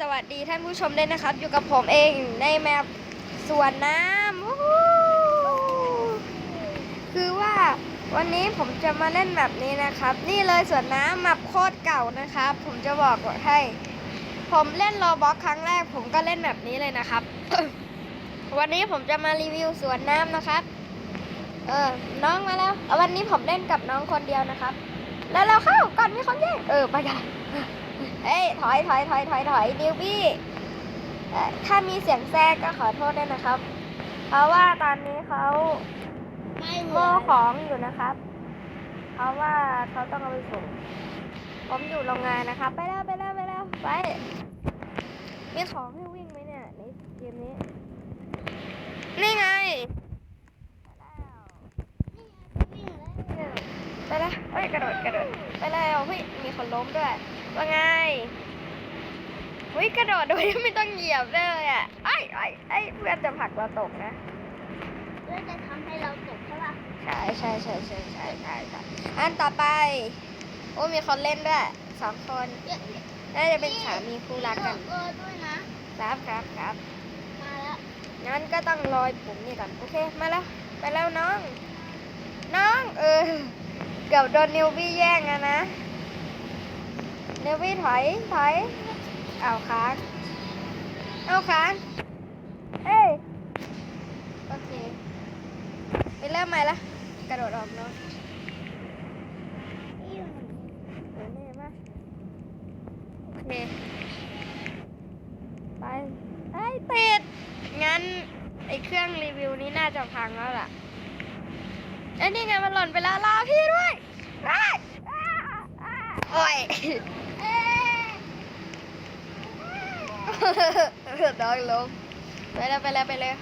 สวัสดีท่านผู้ชมด้วยนะครับ อยู่กับผมเองในแมปสวนน้ำคือว่าวันนี้ผมจะมาเล่นแบบนี้นะครับ นี่เลยสวนน้ำแมปโคตรเก่านะครับ ผมจะบอกให้ ผมเล่นโรบ็อกครั้งแรก ผมก็เล่นแบบนี้เลยนะครับ วันนี้ผมจะมารีวิวสวนน้ำนะครับ เออน้องมาแล้ว วันนี้ผมเล่นกับน้องคนเดียวนะครับ แล้วเราเข้าก่อนมีคนแย่งเออไปกัน เอ้ยถอยถอยถอยถอยถอยนิวบี้เอ่อถ้ามีเสียงแทรกก็ขอโทษด้วยนะครับ เพราะว่าตอนนี้เขาไม่เหโม่มือนของอยู่นะครับ เพราะว่าเขาต้องเอาไปส่งผมอยู่โรงงานนะครับ ไปแล้วไปแล้วไปแล้วไปมีของให้วิ่งไหมเนี่ยในเกมนี้ นี่ไงไปแล้วไปแล้วเฮ้ยกระโดดกระโดดไปแล้วเฮ้ยมีคนล้มด้วย ว่าไงเฮ้ยกระโดดโดยที่ไม่ต้องเหยียบเลยอะไอ้ไอ้ไอ้เพื่อนจะผลักเราตกนะเพื่อจะทำให้เราตกใช่ป่ะใช่ใช่ใช่ใช่ใช่ใช่ใช่อันต่อไป โอ้มีคนเล่นด้วยสองคนเยอะน่าจะเป็นสามีคู่รักกันเออด้วยนะครับครับครับมาแล้วงั้นก็ต้องรอยปุ่มนี่ก่อนโอเคมาแล้วไปแล้วน้อง น้องเออเกือบโดนนิวบี้แย่งอะนะ นิวบี้ถอยถอยเอาค้างเอาค้างเอ้ยโอเคไปเริ่มใหม่ละกระโดดออกเนาะนี่อยู่ไหนเดี๋ยวนี่มาโอเคไปไอ้ติดงั้นไอ้เครื่องรีวิวนี้น่าจะพังแล้วล่ะไอ้นี่ไงมันหล่นไปแล้วรอพี่ด้วยอ้ายอ้าอ้าโอ้ย เอ๊ะ น้องล้มไปแล้วไปแล้วไปแล้ว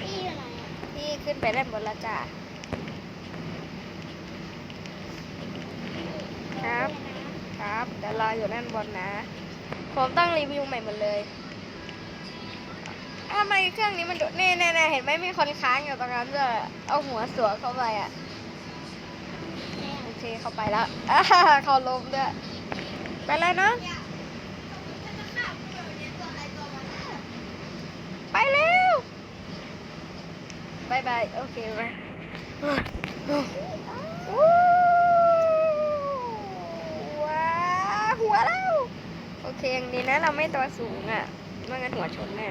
พี่อยู่ไหนอะพี่ขึ้นไปด้านบนแล้วจ้าครับ ครับเดี๋ยวรออยู่ด้านบนนะ ผมต้องรีวิวใหม่หมดเลยทำไมเครื่องนี้มันดุนี่แน่ๆเห็นไหมมีคนค้างอยู่ตรงนั้นด้วยเอาหัวสวมเข้าไปอะโอเคเข้าไปแล้วอ่าเขาล้มด้วยไปเลยเนาะไปเร็วบายบาย โอเคไปว้าหัวแล้ว โอเคอย่างดีนะเราไม่ตัวสูงอะไม่งั้นหัวชนแน่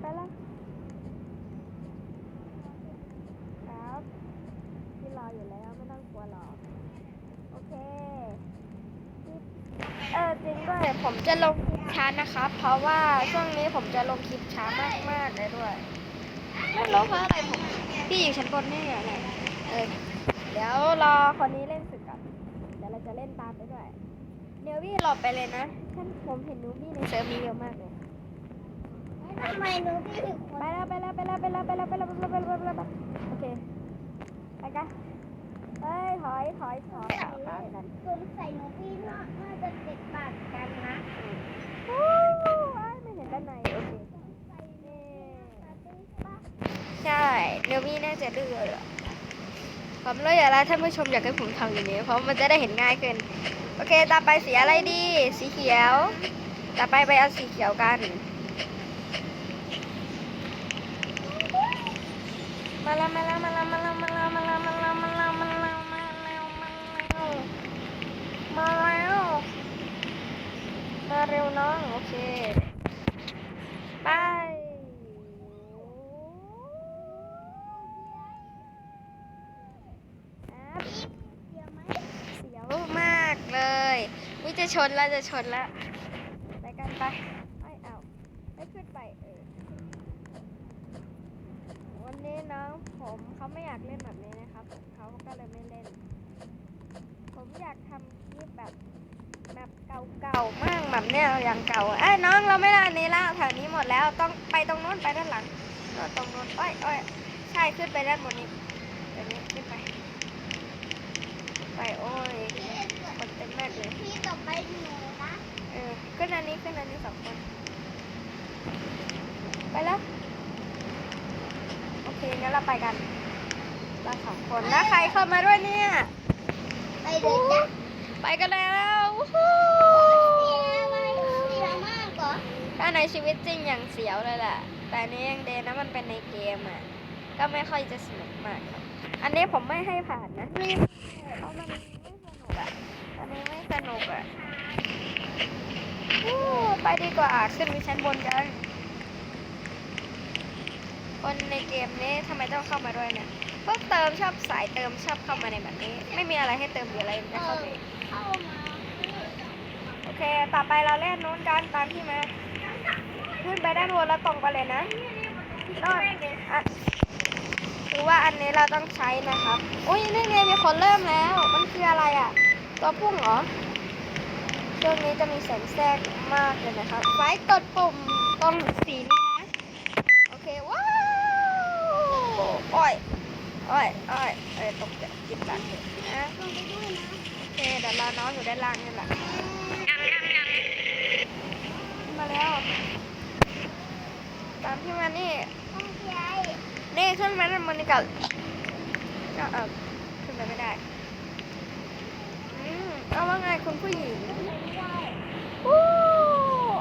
ไปแล้วครับพี่รออยู่แล้วไม่ต้องกลัวหรอกโอเค เออจริงด้วยผมจะลง ช้านะครับ เพราะว่าช่วงนี้ผมจะลงคลิปช้ามากมากๆเลยด้วย ไม่รู้เพราะอะไรผมพี่อยู่ชั้นบนนี่อะไรเออเดี๋ยวรอคนนี้เล่นสึกก่อนเดี๋ยวเราจะเล่นตามไปด้วยเดี๋ยวพี่หลบไปเลยนะท่านผมเห็นนูบี้ในเซิร์ฟนี้เยอะมากเลยทำไมหนูพี่ถึงคนไปแล้วไปแล้วไปแล้วไปแล้วไปแล้วไปแล้วไปแล้วไปแล้วไปแล้วโอเคไปกันเฮ้ยถอยถอยถอยเอาตามกันสงสัยหนูพี่น่าน่าจะติดบาดกันนะ อู้ว้ายไม่เห็นด้านในโอเค สงสัยหนูพี่น่าจะติดปะ ใช่เดี๋ยว มี่น่าจะดื้อเลยผมเลยอยากให้ท่านผู้ชมอยากให้ผมทำอย่างนี้ เพราะมันจะได้เห็นง่ายขึ้น โอเค ต่อไปสีอะไรดี สีเขียว ต่อไปไปเอาสีเขียวกัน มาแล้วมาแล้วมาแล้วมาแล้วมาแล้วมาแล้วมาแล้วมาแล้วมาแล้วมาแล้วมาแล้วมาแล้วมาเร็วน้อง โอเคไปครับ เดี๋ยวไหม เสียวมากเลยวิ จะชนแล้วจะชนแล้วไปกันไปไอ้เอาไม่ขึ้นไปเออวันนี้น้องผมเขาไม่อยากเล่นแบบนี้นะครับเขาก็เลยไม่เล่น ผมอยากทำคลิปแบบแบบเก่าๆมากแบบเนี้ยอย่างเก่าไอ้น้องเราไม่ได้อันนี้แล้วแถวนี้หมดแล้วต้องไปตรงนู้นไปด้านหลังตรงนู้นอ้อยอ้อยใช่ขึ้นไปด้านบนนี้เดี๋ยวนี้ขึ้นไป ไปโอ้ย กเลยพี่ต่อไปหนูนะเออขึ้นอันนี้ขึ้นอันนี้สองคน ไปแล้ว โอเคงั้นเราไปกันเราสองคนนะใครเข้ามาด้วยเนี่ย ไปเลยจ้ะไปกันแล้ววู้เสียวมากเหรอถ้าในชีวิตจริงอย่างเสียวเลยแหละแต่นี้ยังเดนนะมันเป็นในเกมอะ ก็ไม่ค่อยจะสนุกมากอันนี้ผมไม่ให้ผ่านนะเพราะมันไม่สนุกอะ นนี้ไม่สนุกอะอู้ไปดีกว่าขึ้นไปชั้นบนกัน คนในเกมนี้ทำไมต้องเข้ามาด้วยเนี่ยพวกเติมชอบสายเติมชอบเข้ามาในแบบนี้ ไม่มีอะไรให้เติมหรืออะไรจะเข้าไปเข้ามาโอเค ต่อไปเราเล่นนู้นกันตามที่มาขึ้นไปด้านบนแล้วตรงไปเลยนะนอนอะคือว่าอันนี้เราต้องใช้นะครับ อุ้ยนี่ไงมีคนเริ่มแล้ว มันคืออะไรอะ ตัวพุ่งเหรอช่วงนี้จะมีแสงแทรกมากเลยนะครับ ไว้กดปุ่มตรงสีนี้นะ โอเค ว้าว โอ้ย โอ้ย โอ้ยเอ้ยตกใจจิตตังค์นะลงไปด้วยนะ โอเค เดี๋ยวเราน้องอยู่ด้านล่างนี่แหละมาแล้ว ตามที่มานี่โอเคนี่ขึ้นมาด้านบนนี่ก่อนก็เออขึ้นไปไม่ได้อืมเอา ว่าไงคุณผู้หญิงอู้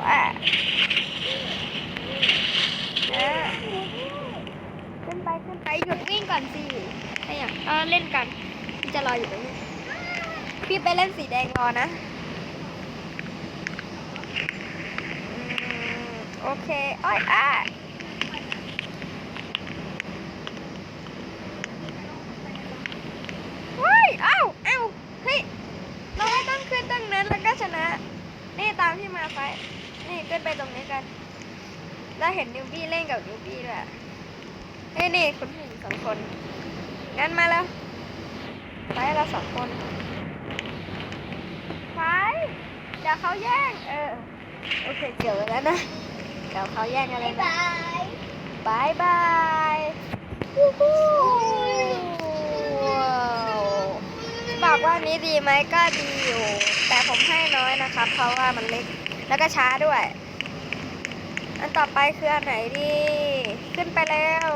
อะอะขึ้นไปขึ้นไปหยุดวิ่งก่อนสิไอ้อย่างเออเล่นกันพี่จะรออยู่ตรงนี้ พี่ไปเล่นสีแดงรอนะ โอเคอ้อยอะเฮ้ย เอ้า เอ้า เฮ้ย เราไม่ต้องขึ้นตรงนั้นแล้วก็ชนะ นี่ตามที่มาไปนี่ขึ้นไปตรงนี้กัน แล้วเห็นนิวบี้เล่นกับนิวบี้ด้วยอะนี่นี่คุณผู้หญิงสองคน งั้นมาแล้วไปเราสองคนไปเดี๋ยวเขาแย่ง เออ โอเคเกี่ยวแล้วนะ เดี๋ยวเขาแย่งอะไรบ๊ายนะบายบายบายวู้ฮู้ว้าวบอก ว่านี้ดีไหมก็ดีอยู่ แต่ผมให้น้อยนะครับ เพราะว่ามันเล็กแล้วก็ช้าด้วย อันต่อไปคืออันไหนดี ขึ้นไปแล้ว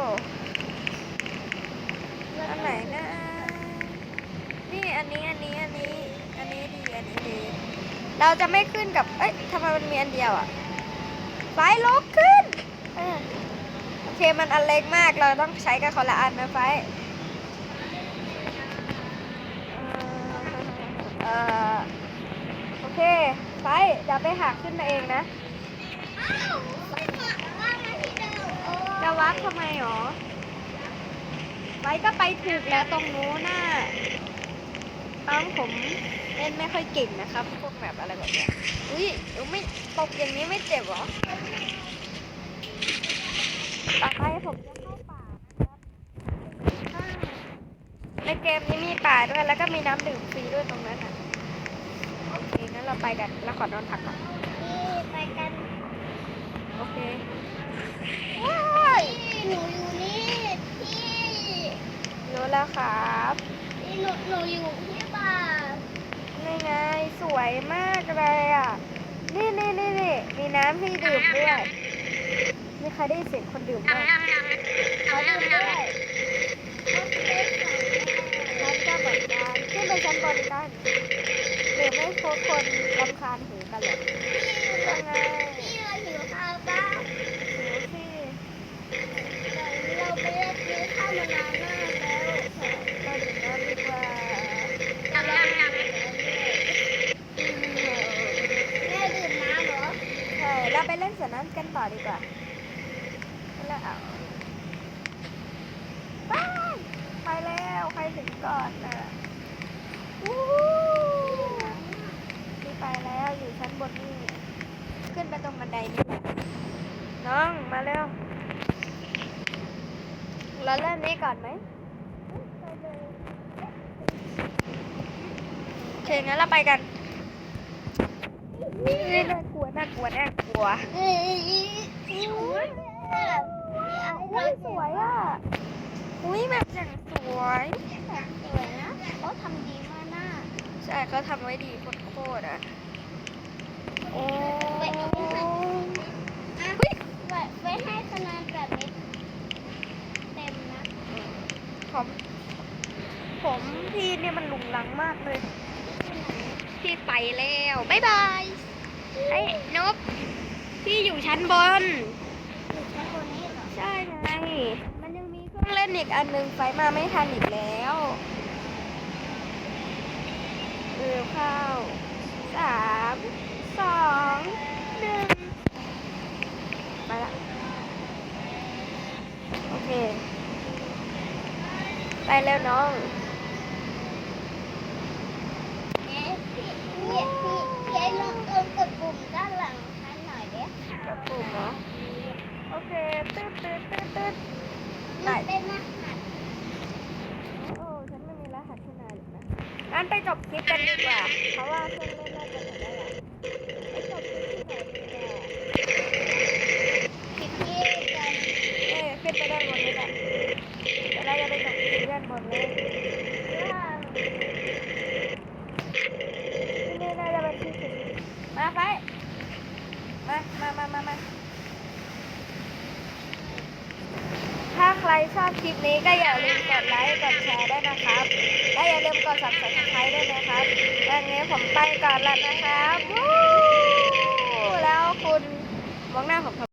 อันไหนนะนี่อันนี้อันนี้อันนี้ อันนี้ดีอันนี้ดีเราจะไม่ขึ้นกับ เอ้ยทำไมมันมีอันเดียวอะไฟลุกขึ้นอโอเคมันอันเล็กมากเราต้องใช้กันคนละอันนะไฟ เออโอเคไฟเดี๋ยวไปหักขึ้นมาเองนะจะวัดทำไมหรอไว้ก็ไปถูกแล้วตรงนู้นน่ะน้องผมเล่นไม่ค่อยเก่งนะครับ พวกแบบอะไรแบบเนี้ยอุ้ยเดี๋ยไม่ตกอย่างนี้ไม่เจ็บเหรอต่อไปผมจะเข้าป่านะครับในเกมนี้มีป่าด้วยแล้วก็มีน้ำดื่มฟรีด้วยตรงนั้นอะ เคงั้นเราไปกันเราขอนอนพักก่อนนี่ไปกันโอเคว้ายหนูอยู่นี่พี่รู้แล้วครับนี่หนูหนูอยู่ที่ป่านี่ไงสวยมากเลยอะนี่นี่นี่นี่มีน้ำให้ดื่มด้วยมีใครได้ยินเสียงคนดื่มด้วยขอดื่มด้วยนั่นก็เหมือนกันขึ้นไปชั้นบนกัน หรือไม่พบคนรำคาญหูกันเหรอยังไง พี่เราหิวข้าวบ้าง หิวสิ เราไปเล่นซื้อข้าวมานานมากแล้ว เราดื่มน้ำดีกว่า แต่เราไม่ดื่มแล้วแม่ดื่มน้ำเหรอ ใช่เราไปเล่นสวนน้ำกันต่อดีกว่าแล้วเอาไปไปแล้วใครถึงก่อนน่ะวู้ฮู้พี่ไปแล้วอยู่ชั้นบนนี่ ขึ้นไปตรงบันไดนี่แหละน้องมาเร็ว เราเริ่มนี้ ก่อนไหมโอเคงั้นเราไปกันนี่น่ากลัวน่ากลัวน่ากลัวเอ้ยอุ้ยอุ้ยสวยอะอุ้ยแบบอย่างสวยสวยนะเขาทำดีมากน่าใช่เขาทำไว้ดีโคตรๆอะโอ้ไว้ยไว้ไว้ให้คะแนนแบบนี้เต็มนะ ผมผมพี่เนี่ยมันลุงลังมากเลย พี่ไปแล้วบ๊ายบายไอ้นบพี่อยู่ชั้นบนอยู่ชั้นบนนี้เหรอ ใช่ไง มันยังมีเครื่องเล่นอีกอันหนึ่งไฟมาไม่ทันอีกแล้วเร็วเข้าสามสองหนึ่งไปละ โอเค ไปเร็วน้องเอ๊ะพี่พี่พี่พี่ไอ้ลองลองกดปุ่มด้านหลังฉันหน่อยเด้กดปุ่มเหรอ โอเคตืดตืดตืดตืดมันเป็นรหัสโอ้ฉันไม่มีรหัสที่นายหรอกนะงั้นไปจบคลิปกันดีกว่า เพราะว่าเครื่องเล่นน่าจะหมดแล้วล่ะไปจบคลิปที่ไหนดีกว่า ผิดที่กัน เอ้ยขึ้นไปด้านบนนี่แหละเดี๋ยวเราจะไปจบคลิป ดเลยที่นี่น่าจะเป็นที่สุดมาไปมามามามามาถ้าใครชอบคลิปนี้ก็อย่าลืมกดไลค์ กดแชร์ด้วยนะครับ และอย่าลืมกด subscribe ด้วยนะครับวันนี้ผมไปก่อนแล้วนะครับ แล้วคุณมองหน้าผม